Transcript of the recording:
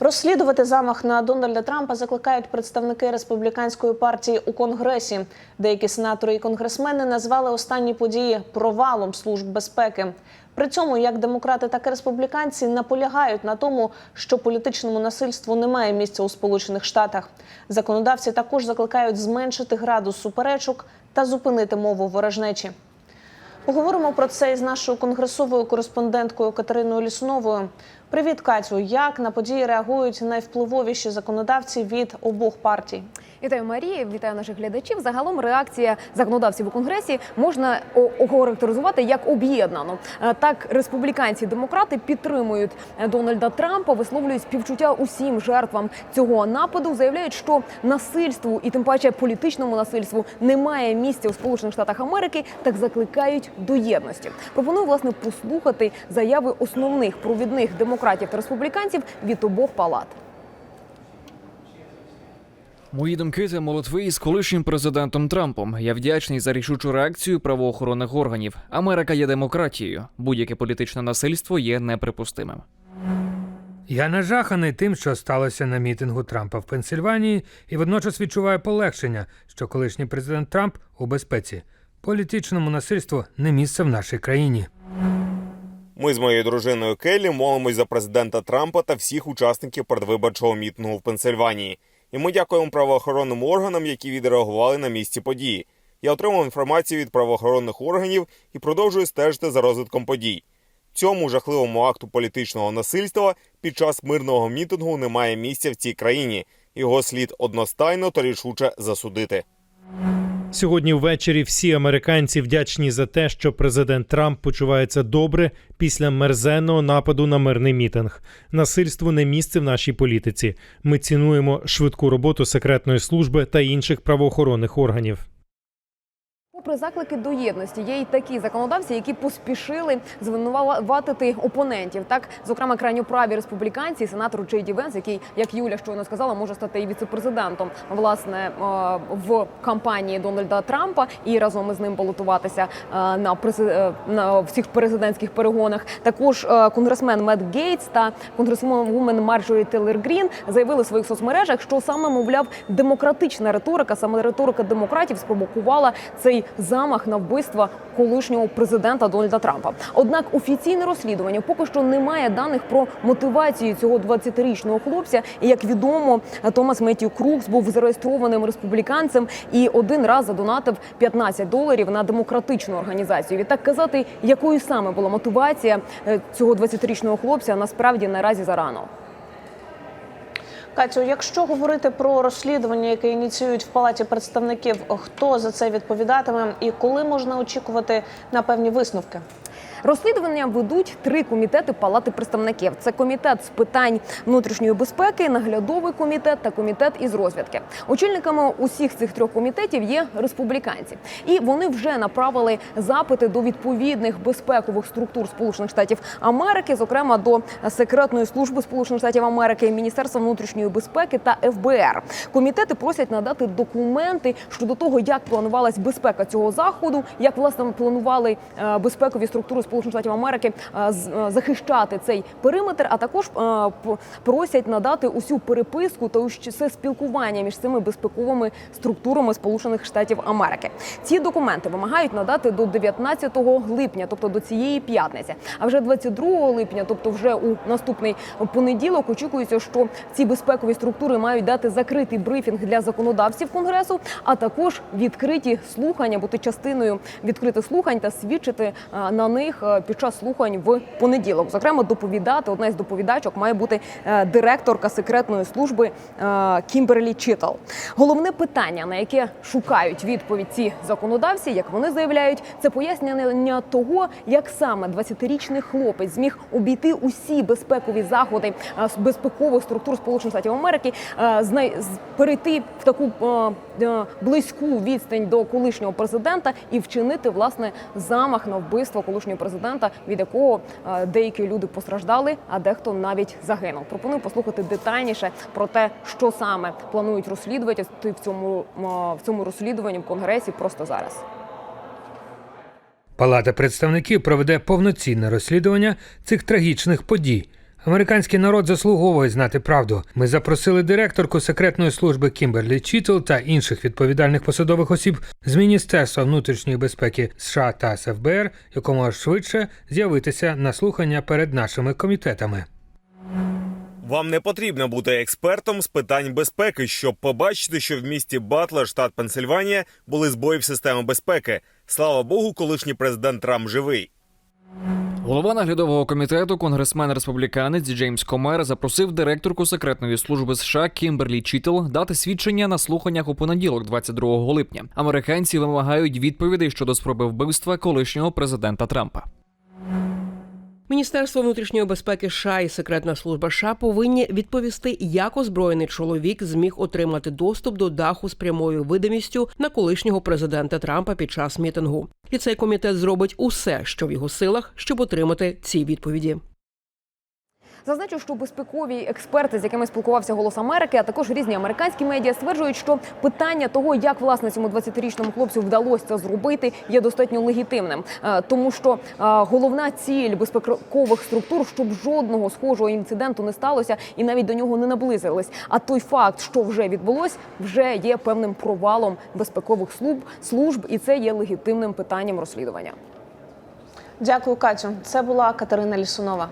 Розслідувати замах на Дональда Трампа закликають представники республіканської партії у конгресі. Деякі сенатори і конгресмени назвали останні події провалом служб безпеки. При цьому як демократи, так і республіканці наполягають на тому, що політичному насильству немає місця у Сполучених Штатах. Законодавці також закликають зменшити градус суперечок та зупинити мову ворожнечі. Поговоримо про це із нашою конгресовою кореспонденткою Катериною Лісновою. Привіт, Катю. Як на події реагують найвпливовіші законодавці від обох партій? Вітаю Марія, вітаю наших глядачів. Загалом реакція законодавців у конгресі можна охарактеризувати як об'єднану. Е, Так, республіканці, демократи підтримують е, Дональда Трампа, висловлюють співчуття усім жертвам цього нападу. Заявляють, що насильству і тим паче політичному насильству немає місця у Сполучених Штатах Америки. Так закликають до єдності. Пропоную власне послухати заяви основних провідних демократів та республіканців від обох палат. Мої думки та молитви із колишнім президентом Трампом. Я вдячний за рішучу реакцію правоохоронних органів. Америка є демократією. Будь-яке політичне насильство є неприпустимим. Я нажаханий тим, що сталося на мітингу Трампа в Пенсильванії, і водночас відчуваю полегшення, що колишній президент Трамп у безпеці. Політичному насильству не місце в нашій країні. Ми з моєю дружиною Келлі молимось за президента Трампа та всіх учасників передвиборчого мітингу в Пенсильванії. І ми дякуємо правоохоронним органам, які відреагували на місці події. Я отримав інформацію від правоохоронних органів і продовжую стежити за розвитком подій. Цьому жахливому акту політичного насильства під час мирного мітингу немає місця в цій країні. Його слід одностайно та рішуче засудити. Сьогодні ввечері всі американці вдячні за те, що президент Трамп почувається добре після мерзенного нападу на мирний мітинг. Насильство не місце в нашій політиці. Ми цінуємо швидку роботу секретної служби та інших правоохоронних органів. Попри заклики до єдності, є й такі законодавці, які поспішили звинуватити опонентів. Так, зокрема, крайньоправі республіканці, сенатор Джей Ді Венс, який, як Юля щойно сказала, може стати і віцепрезидентом власне е, в кампанії Дональда Трампа і разом із ним балотуватися е, на е, на всіх президентських перегонах. Також конгресмен Мет Гейтс та конгресвумен Марджорі Тейлор Грін заявили в своїх соцмережах, що саме мовляв демократична риторика, саме риторика демократів спровокувала цей замах на вбивство колишнього президента Дональда Трампа. Однак офіційне розслідування поки що не має даних про мотивацію цього 20-річного хлопця. І як відомо, Томас Меттью Крукс був зареєстрованим республіканцем і один раз задонатив 15 доларів на демократичну організацію. Відтак казати, якою саме була мотивація е, цього 20-річного хлопця, насправді наразі зарано. Катю, якщо говорити про розслідування, яке ініціюють в палаті представників, хто за це відповідатиме і коли можна очікувати на певні висновки? Розслідування ведуть три комітети Палати представників. Це комітет з питань внутрішньої безпеки, наглядовий комітет та комітет із розвідки. Очільниками усіх цих трьох комітетів є республіканці, і вони вже направили запити до відповідних безпекових структур Сполучених Штатів Америки, зокрема до секретної служби Сполучених Штатів Америки, Міністерства внутрішньої безпеки та ФБР. Комітети просять надати документи щодо того, як планувалась безпека цього заходу, як власне планували е, безпекові структури Сполучених Штатів Америки е, е, захищати цей периметр. А також е, просять надати усю переписку та усе спілкування між цими безпековими структурами Сполучених Штатів Америки. Ці документи вимагають надати до 19 липня, тобто до цієї п'ятниці. А вже 22 липня, тобто вже у наступний понеділок, очікується, що ці безпекові структури мають дати закритий брифінг для законодавців конгресу, а також відкриті слухання, бути частиною відкритих слухань та свідчити на них е, під час слухань в понеділок. Зокрема, доповідати одна із доповідачок має бути е, директорка секретної служби е, Кімберлі Чітл. Головне питання, на яке шукають відповідь ці законодавці, як вони заявляють, це пояснення того, як саме 20-річний хлопець зміг обійти усі безпекові заходи безпекових структур Сполучених Штатів Америки, перейти в таку близьку відстань до колишнього президента і вчинити власне замах на вбивство колишнього президента, від якого е, деякі люди постраждали, а дехто навіть загинув. Пропоную послухати детальніше про те, що саме планують розслідувати в цьому в цьому розслідуванні в конгресі просто зараз. Палата представників проведе повноцінне розслідування цих трагічних подій. Американський народ заслуговує знати правду. Ми запросили директорку секретної служби Кімберлі Чітл та інших відповідальних посадових осіб з Міністерства внутрішньої безпеки США та СФБР, якомога швидше з'явитися на слухання перед нашими комітетами. Вам не потрібно бути експертом з питань безпеки, щоб побачити, що в місті Батлер, штат Пенсильванія, були збої в системі безпеки. Слава Богу, колишній президент Трамп живий. Голова наглядового комітету, конгресмен республіканець Джеймс Комер запросив директорку секретної служби США Кімберлі Чітл дати свідчення на слуханнях у понеділок, 22 липня. Американці вимагають відповідей щодо спроби вбивства колишнього президента Трампа. Міністерство внутрішньої безпеки США і секретна служба США повинні відповісти, як озброєний чоловік зміг отримати доступ до даху з прямою видимістю на колишнього президента Трампа під час мітингу. І цей комітет зробить усе, що в його силах, щоб отримати ці відповіді. Зазначу, що безпекові експерти, з якими спілкувався Голос Америки, а також різні американські медіа, стверджують, що питання того, як власне цьому 20-річному хлопцю вдалося це зробити, є достатньо легітимним, Е, тому що е, головна ціль безпекових структур, щоб жодного схожого інциденту не сталося, і навіть до нього не наблизились. А той факт, що вже відбулось, вже є певним провалом безпекових служб, служб, і це є легітимним питанням розслідування. Дякую, Катю. Це була Катерина Лісунова.